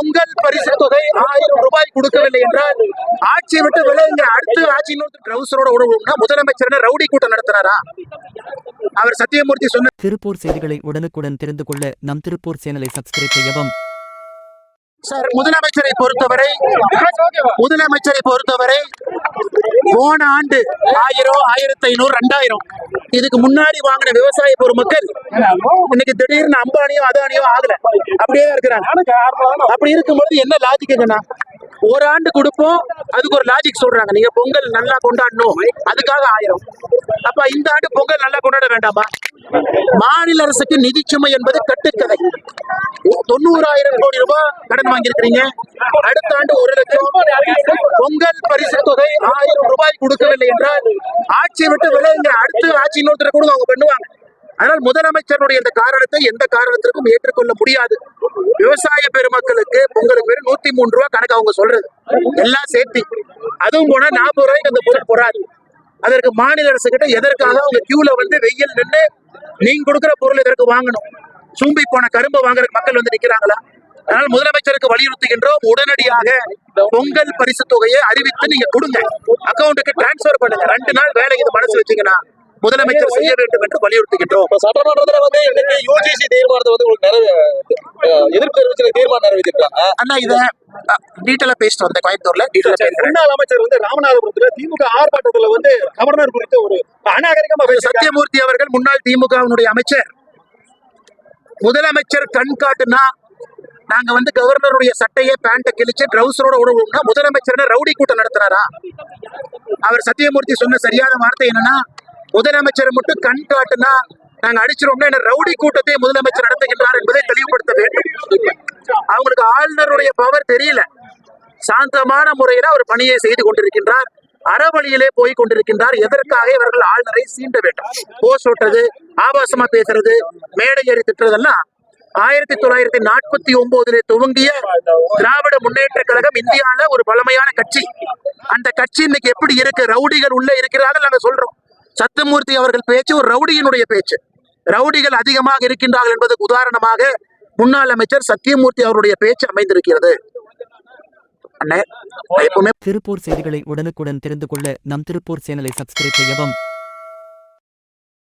பொங்கல் பரிசு தொகை ஆயிரம் ரூபாய் கொடுக்கவில்லை என்றால் ஆட்சியை விட்டு விலகுங்க. அடுத்து ஆட்சி இன்னொரு ட்ரௌசரோட உடவுனா முதலமைச்சர் ரவுடி கூட்டம் நடத்துறாரா அவர் சத்தியமூர்த்தி சொன்ன திருப்பூர் செய்திகளை உடனுக்குடன் தெரிந்து கொள்ள நம் திருப்பூர் சேனலை சப்ஸ்கிரைப் செய்யவும். சார் முதலமைச்சரை பொறுத்தவரை முதலமைச்சரை பொறுத்தவரை போன ஆண்டு ஆயிரம் ஆயிரத்தி ஐநூறு ரெண்டாயிரம். இதுக்கு முன்னாடி வாங்கின விவசாய பொருட்கள் இன்னைக்கு திடீர்னு அம்பானியோ அதானியோ ஆகல. அப்படியே இருக்கிறாங்க. அப்படி இருக்கும்போது என்ன லாஜிக்குங்கண்ணா ஒரு ஆண்டு கொடுப்போம் அதுக்கு ஒரு லாஜிக் சொல்றாங்க. நீங்க பொங்கல் நல்லா கொண்டாடணும். அதுக்காக ஆயிரம். அப்ப இந்த ஆண்டு பொங்கல் நல்லா கொண்டாட வேண்டாமா? மாநில அரசுக்கு நிதி சுமை என்பது கட்டுக்கதை. தொண்ணூறாயிரம் கோடி ரூபாய் கடன் வாங்கியிருக்கிறீங்க. அடுத்த ஆண்டு ஒரு லட்சம். பொங்கல் பரிசு தொகை ஆயிரம் ரூபாய் கொடுக்கவில்லை என்றால் ஆட்சியை விட்டு விலகுங்க. அடுத்து ஆட்சி இன்னொருத்தர கூட அவங்க பண்ணுவாங்க. ஆனால் முதலமைச்சருடைய இந்த காரணத்தை எந்த காரணத்திற்கும் ஏற்றுக்கொள்ள முடியாது. விவசாய பெருமக்களுக்கு பொங்கலுக்கு பேர் நூத்தி மூணு ரூபாய் கணக்கு அவங்க சொல்றது. எல்லாம் சேர்த்தி. அதுவும் போனா நாற்பது ரூபாய்க்கு அந்த பொருள் போறாது. அதற்கு மாநில அரசு கிட்ட எதற்காக அவங்க கியூல வந்து வெயில் நின்று நீங்க கொடுக்குற பொருள் எதற்கு வாங்கணும்? சூம்பி போன கரும்பு வாங்குறதுக்கு மக்கள் வந்து நிக்கிறாங்களா? அதனால் முதலமைச்சருக்கு வலியுறுத்துகின்றோம். உடனடியாக பொங்கல் பரிசு தொகையை அறிவித்து நீங்க கொடுங்க. அக்கௌண்ட்டுக்கு டிரான்ஸ்பர் பண்ணுங்க. ரெண்டு நாள் வேலை இது மனசு வச்சீங்கன்னா முதலமைச்சர் செய்ய வேண்டும் என்று வலியுறுத்துகின்றோம். சட்டமன்றத்துல வந்து யூஜிசி தீர்மானத்தை வந்து உங்களுக்கு நிறைவே எதிர்ப்பு தெரிவிச்சு தீர்மானம் நிறைவேற்றிருக்காங்க. அண்ணா இத டீட்டெயிலா பேசிட்டு வந்தேன் கோயம்புத்தூர்ல. முன்னாள் அமைச்சர் வந்து ராமநாதபுரத்துல திமுக ஆர்ப்பாட்டத்துல வந்து கவர்னர் குறித்து ஒரு அநாகரிகமா சத்யமூர்த்தி அவர்கள் முன்னாள் திமுகவினுடைய அமைச்சர். முதலமைச்சர் கண் காட்டுனா நாங்க வந்து கவர்னருடைய சட்டையை பேண்ட்டை கிழிச்சு ட்ரௌசரோட உடவுனா முதலமைச்சர் ரவுடி கூட்டம் நடத்துறாரா அவர் சத்யமூர்த்தி சொன்ன சரியான வார்த்தை என்னன்னா முதலமைச்சர் மட்டும் கண் காட்டுனா நாங்க அடிச்சிருவோம்னா என்ன ரவுடி கூட்டத்தை முதலமைச்சர் நடத்துகின்றார் என்பதை தெளிவுபடுத்த வேண்டும். அவங்களுக்கு ஆளுநருடைய பவர் தெரியல. சாந்தமான முறையில அவர் பணியை செய்து கொண்டிருக்கின்றார். அறவழியிலே போய் கொண்டிருக்கின்றார். எதற்காக இவர்கள் ஆளுநரை சீண்ட வேண்டும்? போஸ் ஓட்டுறது ஆபாசமா பேசுறது மேடை ஏறி திட்டுறதெல்லாம் ஆயிரத்தி தொள்ளாயிரத்தி நாற்பத்தி ஒன்பதுல துவங்கிய திராவிட முன்னேற்ற கழகம் இந்தியால ஒரு பழமையான கட்சி. அந்த கட்சி இன்னைக்கு எப்படி இருக்கு? ரவுடிகள் உள்ள இருக்கிறார்கள் நாங்க சொல்றோம். சத்தியமூர்த்தி அவர்கள் பேச்சு ஒரு ரவுடியினுடைய பேச்சு. ரவுடிகள் அதிகமாக இருக்கின்றார்கள் என்பதற்கு உதாரணமாக முன்னாள் அமைச்சர் சத்தியமூர்த்தி அவருடைய பேச்சு அமைந்திருக்கிறது. திருப்பூர் செய்திகளை உடனுக்குடன் தெரிந்து கொள்ள நம் திருப்பூர் சேனலை சப்ஸ்கிரைப் செய்யவும்.